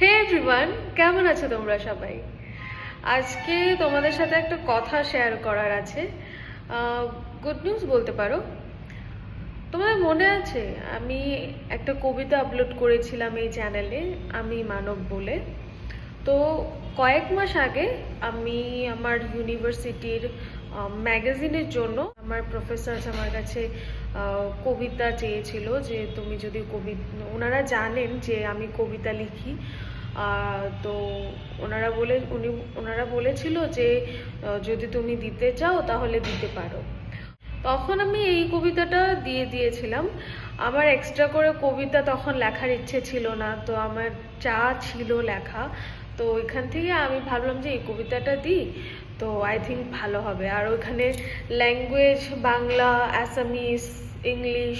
হে everyone কেমন আছো তোমরা সবাই? আজকে তোমাদের সাথে একটা কথা শেয়ার করার আছে। গুড নিউজ বলতে পারো। তোমাদের মনে আছে, আমি একটা কবিতা আপলোড করেছিলাম এই চ্যানেলে আমি মানব বলে। তো কয়েক মাস আগে আমি আমার ইউনিভার্সিটির ম্যাগাজিনের জন্য আমার প্রফেসর আমার কাছে কবিতা চেয়েছিল যে তুমি যদি কবি ওনারা জানেন যে আমি কবিতা লিখি। তো ওনারা বলে উনি ওনারা বলেছিল যে যদি তুমি দিতে চাও তাহলে দিতে পারো। তখন আমি এই কবিতাটা দিয়ে দিয়েছিলাম। আমার এক্সট্রা করে কবিতা তখন লেখার ইচ্ছে ছিল না, তো আমার যা ছিল লেখা। তো ওইখান থেকে আমি ভাবলাম যে এই কবিতাটা দিই। তো আই থিঙ্ক ভালো হবে। আর ওইখানে language Bangla Assamese English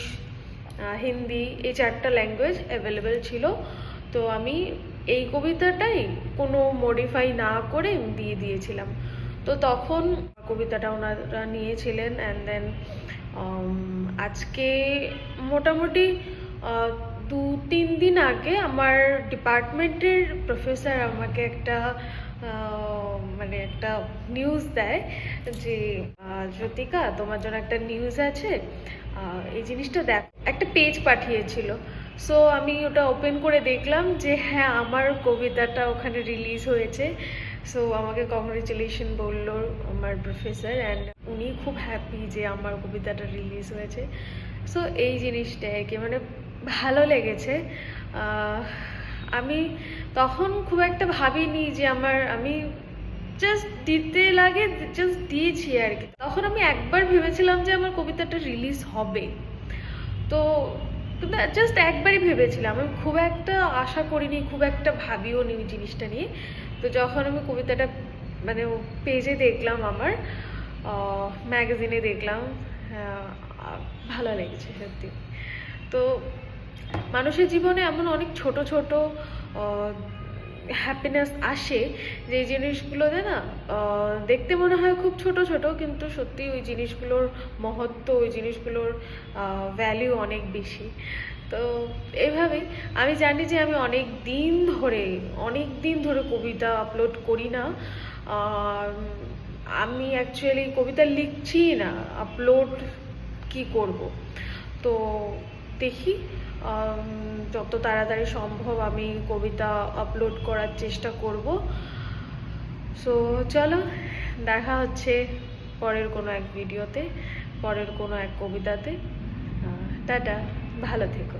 Hindi এই চারটা ল্যাঙ্গুয়েজ অ্যাভেলেবেল ছিল। তো আমি এই কবিতাটাই কোনো মডিফাই না করে দিয়ে দিয়েছিলাম। তো তখন কবিতাটা ওনারা নিয়েছিলেন অ্যান্ড দেন আজকে মোটামুটি দু তিন দিন আগে আমার ডিপার্টমেন্টের প্রফেসর আমাকে একটা মানে একটা নিউজ দেয় যে জ্যোতিকা, তোমার জন্য একটা নিউজ আছে। এই জিনিসটা দেখ, একটা পেজ পাঠিয়েছিল। সো আমি ওটা ওপেন করে দেখলাম যে হ্যাঁ আমার কবিতাটা ওখানে রিলিজ হয়েছে। সো আমাকে কংগ্রেচুলেশন বলল আমার প্রফেসর অ্যান্ড উনি খুব হ্যাপি যে আমার কবিতাটা রিলিজ হয়েছে। সো এই জিনিসটা কি মানে ভালো লেগেছে। আমি তখন খুব একটা ভাবিনি যে আমার আমি জাস্ট দিতে লাগে জাস্ট দিয়েছি আর কি। তখন আমি একবার ভেবেছিলাম যে আমার কবিতাটা রিলিজ হবে। তো জাস্ট একবারই ভেবেছিলাম। আমি খুব একটা আশা করিনি খুব একটা ভাবিও নি জিনিসটা নিয়ে। তো যখন আমি কবিতাটা মানে পেজে দেখলাম আমার ম্যাগাজিনে দেখলাম আহ, ভালো লেগেছে সত্যি। তো মানুষের জীবনে এমন অনেক ছোট ছোট হ্যাপিনেস আসে যে জিনিসগুলোতে না দেখতে মনে হয় খুব ছোট ছোট, কিন্তু সত্যি ওই জিনিসগুলোর মহত্ব, ওই জিনিসগুলোর ভ্যালিউ অনেক বেশি। তো এইভাবেই আমি জানি যে আমি অনেক দিন ধরে, অনেক দিন ধরে কবিতা আপলোড করি না। আমি অ্যাকচুয়ালি কবিতা লিখছি না আপলোড কি করব? তো দেখি। যত তাড়াতাড়ি সম্ভব আমি কবিতা আপলোড করার চেষ্টা করব। সো চলো, দেখা হচ্ছে পরের কোনো এক ভিডিওতে পরের কোনো এক কবিতাতে। টাটা, ভালো থেকো।